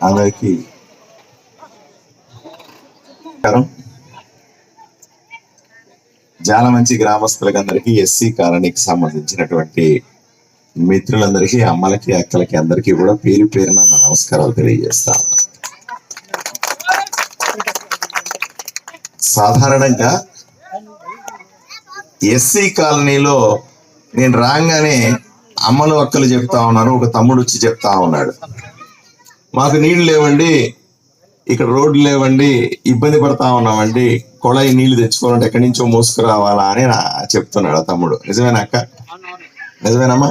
అందరికి జాలమంచి గ్రామస్తులకి అందరికీ ఎస్సీ కాలనీకి సంబంధించినటువంటి మిత్రులందరికీ అమ్మలకి అక్కలకి అందరికీ కూడా పేరు పేరున నా నమస్కారాలు తెలియజేస్తా ఉన్నా. సాధారణంగా ఎస్సీ కాలనీలో నేను రాగానే అమ్మలు అక్కలు చెప్తా ఉన్నారు ఒక తమ్ముడు వచ్చి చెప్తా ఉన్నాడు. మాకు నీళ్ళు లేవండి ఇక్కడ రోడ్లు లేవండి ఇబ్బంది పడతా ఉన్నామండి కొళాయి నీళ్ళు తెచ్చుకోవాలంటే ఎక్కడి నుంచో మోసుకురావాలా అని నా చెప్తున్నాడు ఆ తమ్ముడు. నిజమేనా అక్క? నిజమేనమ్మా?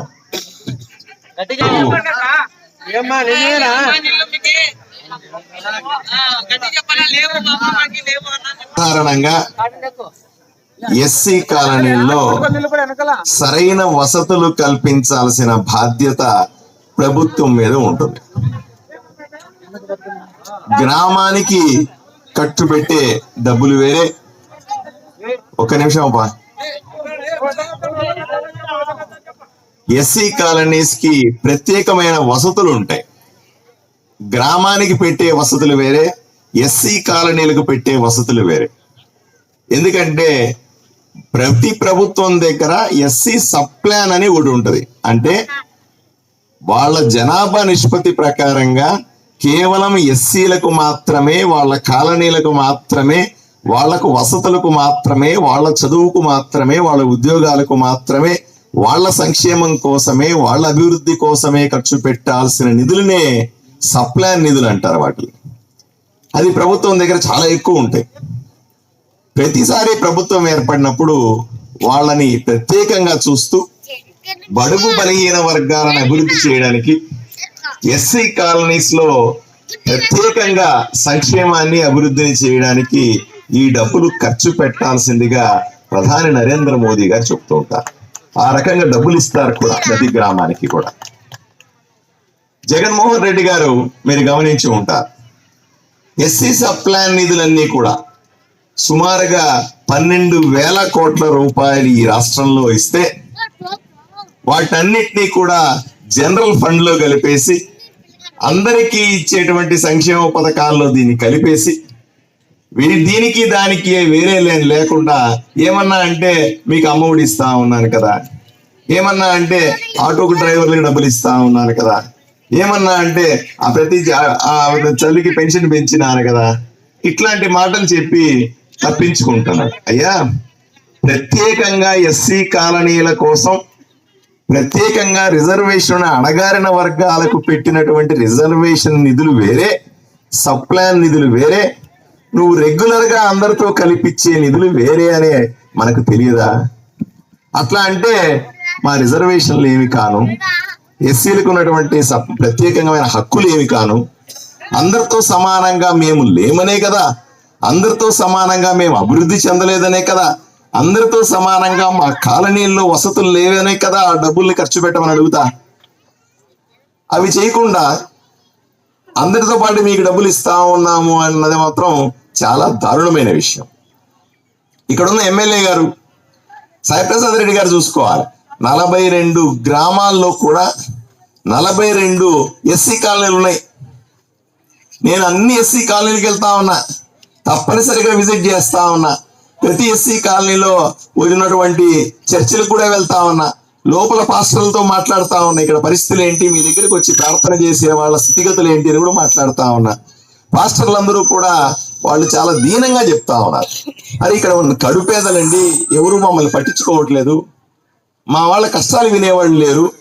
సాధారణంగా ఎస్సీ కాలనీలో సరైన వసతులు కల్పించాల్సిన బాధ్యత ప్రభుత్వం మీద ఉంటుంది. గ్రామానికి ఖర్చు పెట్టే డబ్బులు వేరే. ఒక్క నిమిషం అబ్బా. ఎస్సీ కాలనీస్కి ప్రత్యేకమైన వసతులు ఉంటాయి. గ్రామానికి పెట్టే వసతులు వేరే ఎస్సీ కాలనీలకు పెట్టే వసతులు వేరే. ఎందుకంటే ప్రతి ప్రభుత్వం దగ్గర ఎస్సీ సబ్ ప్లాన్ అని ఒకటి ఉంటుంది. అంటే వాళ్ళ జనాభా నిష్పత్తి ప్రకారంగా కేవలం ఎస్సీలకు మాత్రమే వాళ్ళ కాలనీలకు మాత్రమే వాళ్ళకు వసతులకు మాత్రమే వాళ్ళ చదువుకు మాత్రమే వాళ్ళ ఉద్యోగాలకు మాత్రమే వాళ్ళ సంక్షేమం కోసమే వాళ్ళ అభివృద్ధి కోసమే ఖర్చు పెట్టాల్సిన నిధులనే సప్లాన్ నిధులు అంటారు వాటిని. అది ప్రభుత్వం దగ్గర చాలా ఎక్కువ ఉంటాయి. ప్రతిసారి ప్రభుత్వం ఏర్పడినప్పుడు వాళ్ళని ప్రత్యేకంగా చూస్తూ బడుగు బలహీన వర్గాలను అభివృద్ధి చేయడానికి ఎస్సీ కాలనీస్లో ప్రత్యేకంగా సంక్షేమాన్ని అభివృద్ధిని చేయడానికి ఈ డబ్బులు ఖర్చు పెట్టాల్సిందిగా ప్రధాని నరేంద్ర మోదీ గారు చెప్తూ ఉంటారు. ఆ రకంగా డబ్బులు ఇస్తారు కూడా ప్రతి గ్రామానికి కూడా. జగన్మోహన్ రెడ్డి గారు మీరు గమనించి ఉంటారు. ఎస్సీ సబ్ ప్లాన్ నిధులన్నీ కూడా సుమారుగా పన్నెండు వేల కోట్ల రూపాయలు ఈ రాష్ట్రంలో ఇస్తే వాటన్నిటినీ కూడా జనరల్ ఫండ్లో కలిపేసి అందరికీ ఇచ్చేటువంటి సంక్షేమ పథకాల్లో దీన్ని కలిపేసి దీనికి దానికి వేరే లేని లేకుండా ఏమన్నా అంటే మీకు అమ్మఒడి ఇస్తా ఉన్నాను కదా ఏమన్నా అంటే ఆటోకు డ్రైవర్లకు డబ్బులు ఇస్తా ఉన్నాను కదా ఏమన్నా అంటే ఆ ప్రతి జా- ఆ చల్లికి పెన్షన్ పెంచినాను కదా ఇట్లాంటి మాటలు చెప్పి తప్పించుకుంటున్నాడు. అయ్యా ప్రత్యేకంగా ఎస్సీ కాలనీల కోసం ప్రత్యేకంగా రిజర్వేషన్ అణగారిన వర్గాలకు పెట్టినటువంటి రిజర్వేషన్ నిధులు వేరే సప్లాన్ నిధులు వేరే నువ్వు రెగ్యులర్గా అందరితో కలిపిచ్చే నిధులు వేరే అనే మనకు తెలియదా? అట్లా అంటే మా రిజర్వేషన్లు ఏమి కాను ఎస్సీలకు ఉన్నటువంటి సప్- ప్రత్యేకమైన హక్కులు ఏమి కాను అందరితో సమానంగా మేము లేమనే కదా అందరితో సమానంగా మేము అభివృద్ధి చెందలేదనే కదా. అందరితో సమానంగా మా కాలనీల్లో వసతులు లేవనే కదా ఆ డబ్బుల్ని ఖర్చు పెట్టమని అడుగుతా. అవి చేయకుండా అందరితో పాటు మీకు డబ్బులు ఇస్తా ఉన్నాము అన్నది మాత్రం చాలా దారుణమైన విషయం. ఇక్కడ ఉన్న ఎమ్మెల్యే గారు సాయిప్రసాద్ రెడ్డి గారు చూసుకోవాలి. నలభై రెండు గ్రామాల్లో కూడా నలభై రెండు ఎస్సీ కాలనీలు ఉన్నాయి. నేను అన్ని ఎస్సీ కాలనీలకు వెళ్తా ఉన్నా. తప్పనిసరిగా విజిట్ చేస్తా ఉన్నా. ప్రతి ఎస్సీ కాలనీలో ఉన్నటువంటి చర్చిలకు కూడా వెళ్తా ఉన్నా. లోపల పాస్టర్లతో మాట్లాడుతా ఉన్నా. ఇక్కడ పరిస్థితులు ఏంటి? మీ దగ్గరికి వచ్చి ప్రార్థన చేసే వాళ్ళ స్థితిగతులు ఏంటి అని కూడా మాట్లాడుతా ఉన్నా. పాస్టర్లందరూ కూడా వాళ్ళు చాలా దీనంగా చెప్తా ఉన్నారు. అరే ఇక్కడ ఉన్న కడుపేదలండి. ఎవరు మమ్మల్ని పట్టించుకోవట్లేదు. మా వాళ్ళ కష్టాలు వినేవాళ్ళు లేరు.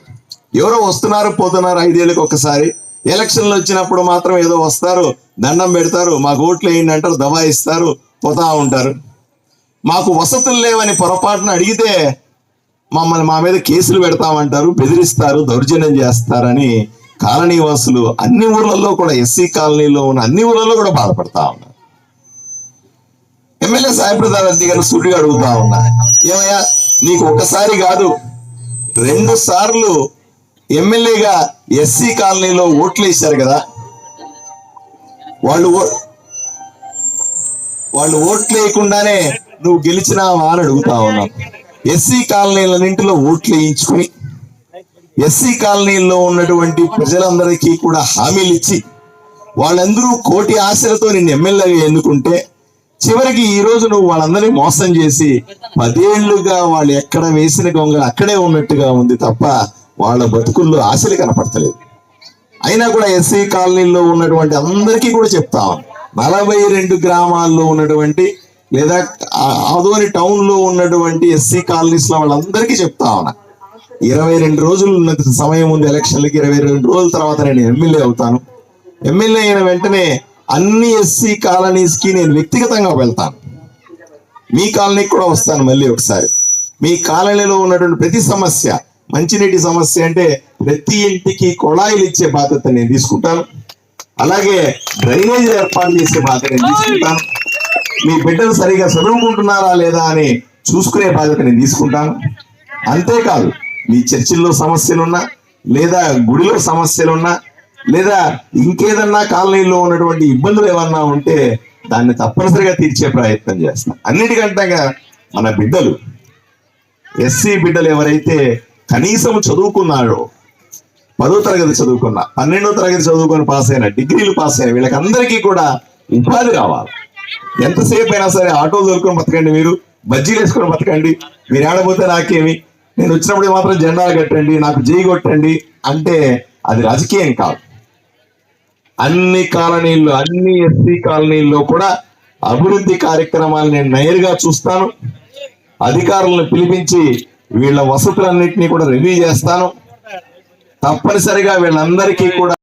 ఎవరో వస్తున్నారు పోతున్నారు ఐదేళ్ళకి ఒకసారి ఎలక్షన్లు వచ్చినప్పుడు మాత్రం ఏదో వస్తారు. దండం పెడతారు మాకు ఓట్లు వేయండి అంటారు దబాయిస్తారు పోతా ఉంటారు. మాకు వసతులు లేవని పొరపాటున అడిగితే మమ్మల్ని మా మీద కేసులు పెడతామంటారు బెదిరిస్తారు దౌర్జన్యం చేస్తారని కాలనీ వాసులు అన్ని ఊర్లలో కూడా ఎస్సీ కాలనీలో ఉన్న అన్ని ఊర్లలో కూడా బాధపడతా ఉన్నారు. ఎమ్మెల్యే సాయిప్రసాద్ రెడ్డి గారు సూటిగా అడుగుతా ఉన్నా ఏమయ్యా నీకు ఒకసారి కాదు రెండు సార్లు ఎమ్మెల్యేగా ఎస్సీ కాలనీలో ఓట్లు వేశారు కదా వాళ్ళు ఓ- వాళ్ళు ఓట్లు వేయకుండానే నువ్వు గెలిచినావా అని అడుగుతా ఉన్నావు ఎస్సీ కాలనీలన్నింటిలో ఓట్లు వేయించుకుని ఎస్సీ కాలనీల్లో ఉన్నటువంటి ప్రజలందరికీ కూడా హామీలు ఇచ్చి వాళ్ళందరూ కోటి ఆశలతో నిన్ను ఎమ్మెల్యేగా ఎన్నుకుంటే చివరికి ఈ రోజు నువ్వు వాళ్ళందరినీ మోసం చేసి పదేళ్ళుగా వాళ్ళు ఎక్కడ వేసిన గొంగ అక్కడే ఉన్నట్టుగా ఉంది తప్ప వాళ్ళ బతుకుల్లో ఆశలు కనపడతలేదు. అయినా కూడా ఎస్సీ కాలనీలో ఉన్నటువంటి అందరికీ కూడా చెప్తా. నలభై రెండు గ్రామాల్లో ఉన్నటువంటి లేదా ఆదోని టౌన్లో ఉన్నటువంటి ఎస్సీ కాలనీస్లో వాళ్ళందరికీ చెప్తా ఉన్నా. ఇరవై రెండు రోజులు ఉన్న సమయం ఉంది ఎలక్షన్లకి ఇరవై రెండు రోజుల తర్వాత నేను ఎమ్మెల్యే అవుతాను. ఎమ్మెల్యే అయిన వెంటనే అన్ని ఎస్సీ కాలనీస్కి నేను వ్యక్తిగతంగా వెళ్తాను. మీ కాలనీకి కూడా వస్తాను మళ్ళీ ఒకసారి. మీ కాలనీలో ఉన్నటువంటి ప్రతి సమస్య మంచినీటి సమస్య అంటే ప్రతి ఇంటికి కుళాయిలు ఇచ్చే బాధ్యత నేను తీసుకుంటాను. అలాగే డ్రైనేజ్ ఏర్పాటు చేసే బాధ్యత నేను తీసుకుంటాను. మీ బిడ్డలు సరిగా చదువుకుంటున్నారా లేదా అని చూసుకునే బాధ్యత నేను తీసుకుంటాను. అంతేకాదు మీ చర్చిల్లో సమస్యలున్నా లేదా గుడిలో సమస్యలున్నా లేదా ఇంకేదన్నా కాలనీలో ఉన్నటువంటి ఇబ్బందులు ఏమన్నా ఉంటే దాన్ని తప్పనిసరిగా తీర్చే ప్రయత్నం చేస్తాం అన్నిటికంటగా మన బిడ్డలు ఎస్సీ బిడ్డలు ఎవరైతే కనీసం చదువుకున్నాడో పదో తరగతి చదువుకున్న పన్నెండో తరగతి చదువుకొని పాస్ అయిన డిగ్రీలు పాస్ అయిన వీళ్ళకందరికీ కూడా ఉపాధి రావాలి. ఎంతసేపు అయినా సరే ఆటో దొరుకుని బతకండి మీరు బజ్జీలు వేసుకొని బతకండి మీరు ఏడబోతే నాకేమి? నేను వచ్చినప్పుడు మాత్రం జెండాలు కట్టండి నాకు జై కొట్టండి అంటే అది రాజకీయం కాదు. అన్ని కాలనీల్లో అన్ని ఎస్సీ కాలనీల్లో కూడా అభివృద్ధి కార్యక్రమాలు నేను నేరుగా చూస్తాను. అధికారులను పిలిపించి వీళ్ళ వసతులన్నింటినీ కూడా రివ్యూ చేస్తాను. తప్పనిసరిగా వీళ్ళందరికీ కూడా